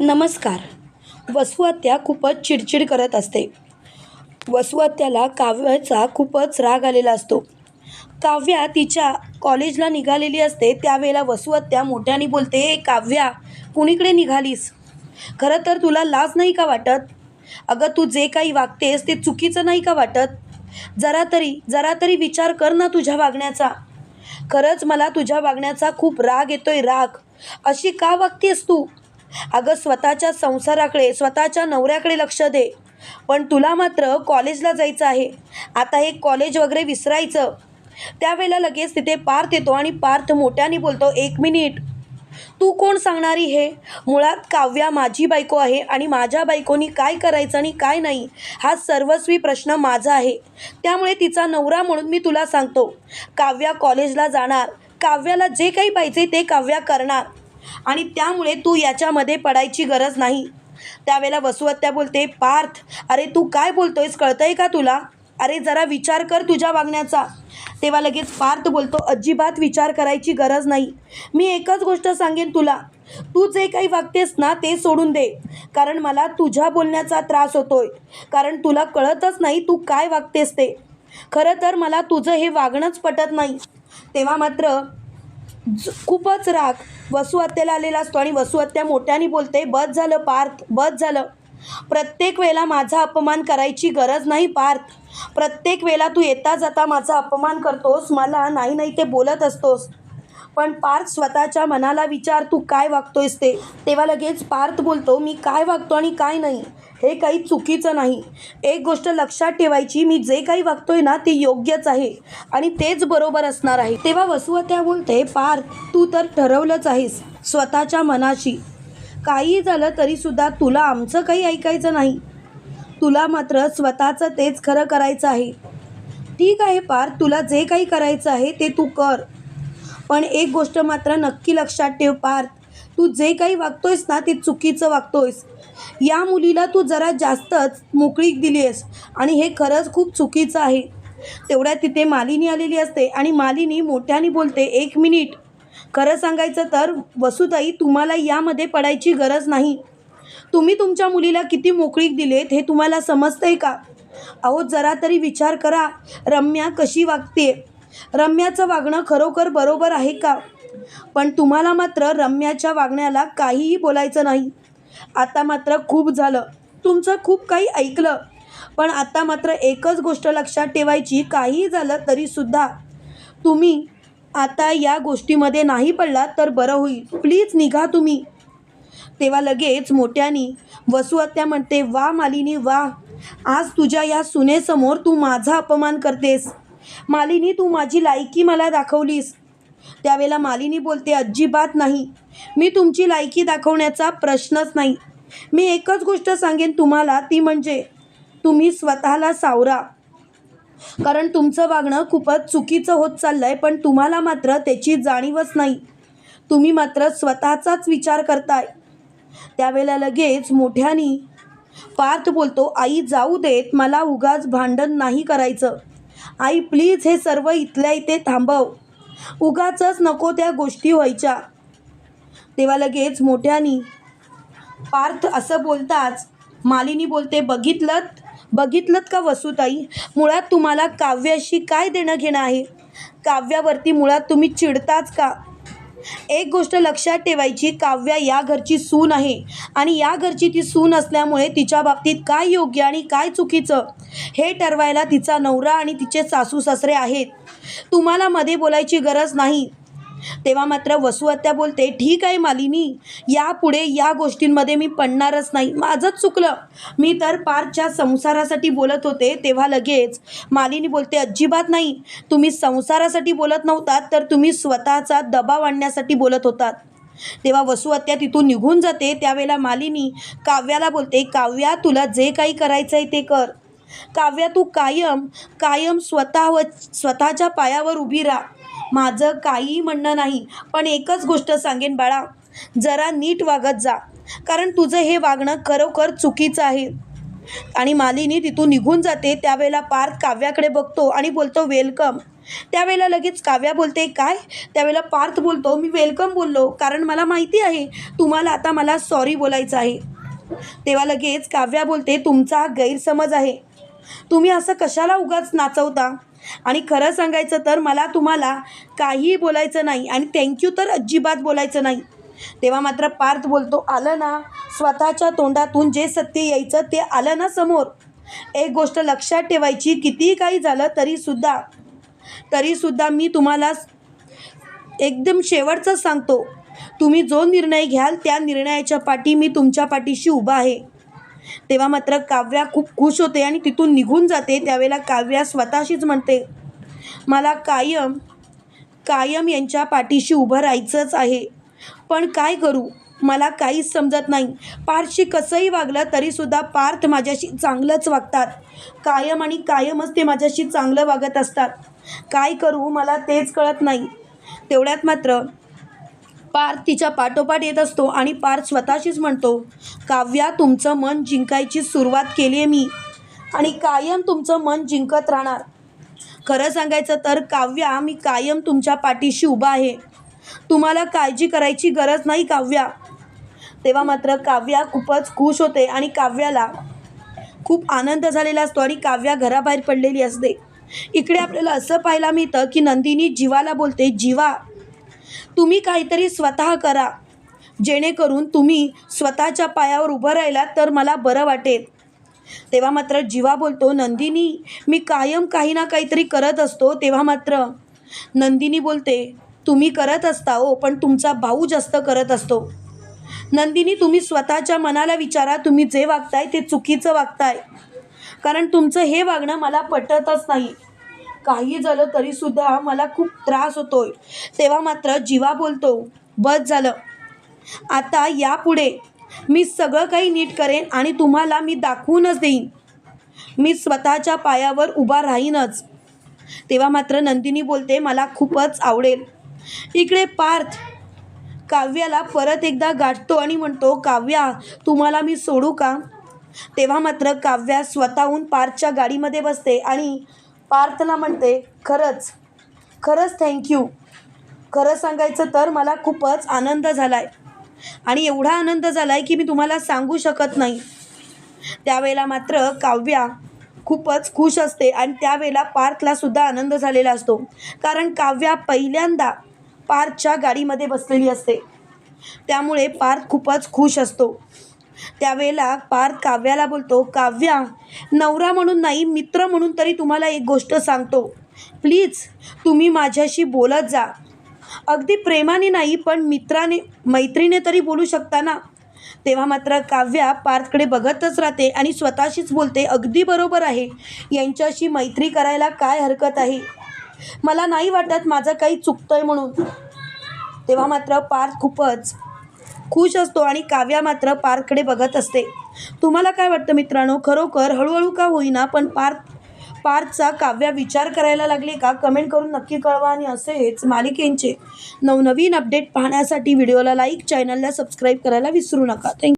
नमस्कार. वसुहत्या खूपच चिडचिड करत असते. वसुहत्याला काव्याचा खूपच राग आलेला असतो. काव्या तिच्या कॉलेजला निघालेली असते त्यावेळेला वसुहत्या मोठ्याने बोलते "ए काव्या कुणीकडे निघालीस? खरं तर तुला लाज नाही का वाटत? अगं तू जे काही वागतेस ते चुकीचं नाही का वाटत? जरा तरी जरा तरी विचार कर ना तुझ्या वागण्याचा. खरंच मला तुझ्या वागण्याचा खूप राग येतोय राग. अशी का वागतेस तू? अगं स्वतःच्या संसाराकडे स्वतःच्या नवऱ्याकडे लक्ष दे. पण तुला मात्र कॉलेजला जायचं आहे. आता हे कॉलेज वगैरे विसरायचं. त्यावेळेला लगेच तिथे पार्थ येतो आणि पार्थ मोठ्याने बोलतो एक मिनिट. तू कोण सांगणारी हे? मुळात काव्या माझी बायको आहे आणि माझ्या बायकोनी काय करायचं आणि काय नाही हा सर्वस्वी प्रश्न माझा आहे. त्यामुळे तिचा नवरा म्हणून मी तुला सांगतो. काव्या कॉलेजला जाणार. काव्याला जे काही पाहिजे ते काव्या करणार. आणि त्यामुळे तू याच्यामध्ये पडायची गरज नाही. त्यावेळेला वसुहत्या बोलते पार्थ अरे तू काय बोलतोयस कळतंय का तुला? अरे जरा विचार कर तुझ्या वागण्याचा. तेव्हा लगेच पार्थ बोलतो अजिबात विचार करायची गरज नाही. मी एकच गोष्ट सांगेन तुला. तू जे काही वागतेस ना ते सोडून दे. कारण मला तुझ्या बोलण्याचा त्रास होतोय. कारण तुला कळतच नाही तू काय वागतेस ते. खरं तर मला तुझं हे वागणंच पटत नाही. तेव्हा मात्र खूपच राग. वसुहत्येला आलेला असतो आणि वसुहत्या मोठ्याने बोलते बस झालं पार्थ बस झालं. प्रत्येक वेळेला माझा अपमान करायची गरज नाही पार्थ. प्रत्येक वेळेला तू येता जाता माझा अपमान करतोस मला नाही नाही ते बोलत असतोस. पण पार्थ स्वतःच्या मनाला विचार तू काय वागतोयस ते? तेव्हा लगेच पार्थ बोलतो मी काय वागतो आणि काय नाही? हे काही चुकीचं नाही. एक गोष्ट लक्षात ठेवायची मी जे काही वागतोय ना ते योग्यच आहे आणि तेच बरोबर असणार आहे. तेव्हा वसुवत्या बोलते पार्थ तू तर ठरवलंच आहेस स्वतःच्या मनाशी. काही झालं तरीसुद्धा तुला आमचं काही ऐकायचं नाही. तुला मात्र स्वतःचं तेच खरं करायचं आहे. ठीक आहे पार्थ तुला जे काही करायचं आहे ते तू कर. पण एक गोष्ट मात्र नक्की लक्षात ठेव पार्थ. तू जे काही वागतोयस ना ते चुकीचं वागतोयस. या मुलीला तू जरा जास्तच मोकळीक दिली आहेस आणि हे खरंच खूप चुकीचं आहे. तेवढ्या तिथे मालिनी आलेली असते आणि मालिनी मोठ्याने बोलते एक मिनिट. खरं सांगायचं तर वसुताई तुम्हाला यामध्ये पडायची गरज नाही. तुम्ही तुमच्या मुलीला किती मोकळीक दिलेत हे तुम्हाला समजतंय का? अहो जरा तरी विचार करा. रम्या कशी वागते रम्याचं वागणं खरोखर बरोबर आहे का? पण तुम्हाला मात्र रम्याच्या वागण्याला काहीही बोलायचं नाही. आता मात्र खूप झालं. तुमचं खूप काही ऐकलं. पण आता मात्र एकच गोष्ट लक्षात ठेवायची काहीही झालं तरीसुद्धा तुम्ही आता या गोष्टीमध्ये नाही पडलात तर बरं होईल. प्लीज निघा तुम्ही. तेव्हा लगेच मोठ्यानी वसुहत्या म्हणते वा मालिनी वा. आज तुझ्या या सुनेसमोर तू माझा अपमान करतेस. मालिनी तू माझी लायकी मला दाखवलीस. त्यावेळेला मालिनी बोलते अजिबात नाही. मी तुमची लायकी दाखवण्याचा प्रश्नच नाही. मी एकच गोष्ट सांगेन तुम्हाला ती म्हणजे तुम्ही स्वतःला सावरा. कारण तुमचं वागणं खूपच चुकीचं होत चाललं आहे पण तुम्हाला मात्र त्याची जाणीवच नाही. तुम्ही मात्र स्वतःचाच विचार करताय. त्यावेळेला लगेच मोठ्यानी पार्थ बोलतो आई जाऊ देत. मला उगाच भांडण नाही करायचं. आई प्लीज हे सर्व इथल्या इथे थांबव. उगाचच नको त्या गोष्टी व्हायच्या. तेव्हा लगेच मोठ्यानी पार्थ असं बोलताच मालिनी बोलते बघितलं बघितलं का वसुताई? मुळात तुम्हाला काव्याशी काय देणं घेणं आहे? काव्यावरती मुळात तुम्ही चिडताच का? एक गोष्ट लक्षात ठेवायची काव्या या घरची सून आहे. आणि या घरची ती सून असल्यामुळे तिच्या बाबतीत काय योग्य आणि काय चुकीचं हे ठरवायला तिचा नवरा आणि तिचे सासू सासरे आहेत. तुम्हाला मध्ये बोलायची गरज नाही. तेव्हा मात्र वसुहत्या बोलते ठीक आहे मालिनी यापुढे या गोष्टींमध्ये मी पडणारच नाही. माझंच चुकलं. मी तर पारच्या संसारासाठी बोलत होते तेव्हा लगेच मालिनी बोलते अजिबात नाही. तुम्ही संसारासाठी बोलत नव्हतात तर तुम्ही स्वतःचा दबाव आणण्यासाठी बोलत होतात. तेव्हा वसुहत्या तिथून निघून जाते. त्यावेळेला मालिनी काव्याला बोलते काव्या तुला जे काही करायचं आहे ते कर. काव्या तू कायम कायम स्वतः व स्वतःच्या पायावर उभी राहा. माझं काहीही म्हणणं नाही पण एकच गोष्ट सांगेन बाळा. जरा नीट वागत जा कारण तुझं हे वागणं खरोखर चुकीचं आहे. आणि मालिनी तिथून निघून जाते त्यावेळेला पार्थ काव्याकडे बघतो आणि बोलतो वेलकम. त्यावेळेला लगेच काव्या बोलते काय? त्यावेळेला पार्थ बोलतो मी वेलकम बोललो कारण मला माहिती आहे तुम्हाला आता मला सॉरी बोलायचं आहे. तेव्हा लगेच काव्या बोलते तुमचा हा गैरसमज आहे. तुम्ही असं कशाला उगाच नाचवता? आणि खरं सांगायचं तर मला तुम्हाला काहीही बोलायचं नाही आणि थँक्यू तर अजिबात बोलायचं नाही. तेव्हा मात्र पार्थ बोलतो आलं ना स्वतःच्या तोंडातून जे सत्य यायचं ते आलं ना समोर. एक गोष्ट लक्षात ठेवायची कितीही काही झालं तरीसुद्धा तरीसुद्धा मी तुम्हाला एकदम शेवटचं सांगतो. तुम्ही जो निर्णय घ्याल त्या निर्णयाच्या पाठी मी तुमच्या पाठीशी उभा आहे. तेव्हा मात्र काव्या खूप खुश होते आणि तिथून निघून जाते. त्यावेळेला काव्या स्वतःशीच म्हणते मला कायम कायम यांच्या पाठीशी उभं राहायचंच आहे. पण काय करू? मला काहीच समजत नाही. पार्थशी कसंही वागलं तरीसुद्धा पार्थ माझ्याशी चांगलंच वागतात. कायम आणि कायमच ते माझ्याशी चांगलं वागत असतात. काय करू? मला तेच कळत नाही. तेवढ्यात मात्र पार्थ तिच्या पाठोपाठ येत असतो आणि पार्थ स्वतःशीच म्हणतो काव्या तुमचं मन जिंकायची सुरुवात केली आहे मी आणि कायम तुमचं मन जिंकत राहणार. खरं सांगायचं तर काव्या मी कायम तुमच्या पाठीशी उभा आहे. तुम्हाला काळजी करायची गरज नाही काव्या. तेव्हा मात्र काव्या खूपच खुश होते आणि काव्याला खूप आनंद झालेला असतो आणि काव्या घराबाहेर पडलेली असते. इकडे आपल्याला असं पाहायला मिळतं की नंदिनी जीवाला बोलते जीवा तुम्ही काहीतरी स्वतः करा. जेणेकरून तुम्ही स्वतःच्या पायावर उभं राहिलात तर मला बरं वाटेल. तेव्हा मात्र जीवा बोलतो नंदिनी मी कायम काही ना काहीतरी करत असतो. तेव्हा मात्र नंदिनी बोलते तुम्ही करत असता हो पण तुमचा भाऊ जास्त करत असतो. नंदिनी तुम्ही स्वतःच्या मनाला विचारा तुम्ही जे वागताय ते चुकीचं वागताय. कारण तुमचं हे वागणं मला पटतच नाही. काही झालं तरीसुद्धा मला खूप त्रास होतोय. तेव्हा मात्र जीवा बोलतो बस झालं. आता यापुढे मी सगळं काही नीट करेन आणि तुम्हाला मी दाखवूनच देईन. मी स्वतःच्या पायावर उभा राहीनच. तेव्हा मात्र नंदिनी बोलते मला खूपच आवडेल. इकडे पार्थ. काव्याला परत एकदा गाठतो आणि म्हणतो काव्या तुम्हाला मी सोडू का? तेव्हा मात्र काव्या स्वतःहून पार्थच्या गाडीमध्ये बसते आणि पार्थला म्हणते खरंच खरंच थँक्यू खरं सांगायचं तर मला खूपच आनंद झाला आहे आणि एवढा आनंद झाला आहे की मी तुम्हाला सांगू शकत नाही. त्यावेळेला मात्र काव्या खूपच खुश असते आणि त्यावेळेला पार्थलासुद्धा आनंद झालेला असतो. कारण काव्या पहिल्यांदा पार्थच्या गाडीमध्ये बसलेली असते. त्यामुळे पार्थ खूपच खुश असतो. त्यावेळेला पार्थ काव्याला बोलतो काव्या नवरा म्हणून नाही मित्र म्हणून तरी तुम्हाला एक गोष्ट सांगतो. प्लीज तुम्ही माझ्याशी बोलत जा. अगदी प्रेमाने नाही पण मित्राने मैत्रीने तरी बोलू शकता ना? तेव्हा मात्र काव्या पार्थकडे बघतच राहते आणि स्वतःशीच बोलते अगदी बरोबर आहे. यांच्याशी मैत्री करायला काय हरकत आहे? मला नाही वाटत माझं काही चुकतंय म्हणून. तेव्हा मात्र पार्थ खूपच खुश असतो आणि काव्या मात्र पार्थकडे बघत असते. तुम्हाला काय वाटतं मित्रांनो? खरोखर हळूहळू का होईना पण पार्थ पार्थचा काव्या विचार करायला लागले का? कमेंट करून नक्की कळवा आणि असेच मालिकेंचे नवनवीन अपडेट पाहण्यासाठी व्हिडिओला लाईक चॅनलला सबस्क्राईब करायला विसरू नका. थँक्यू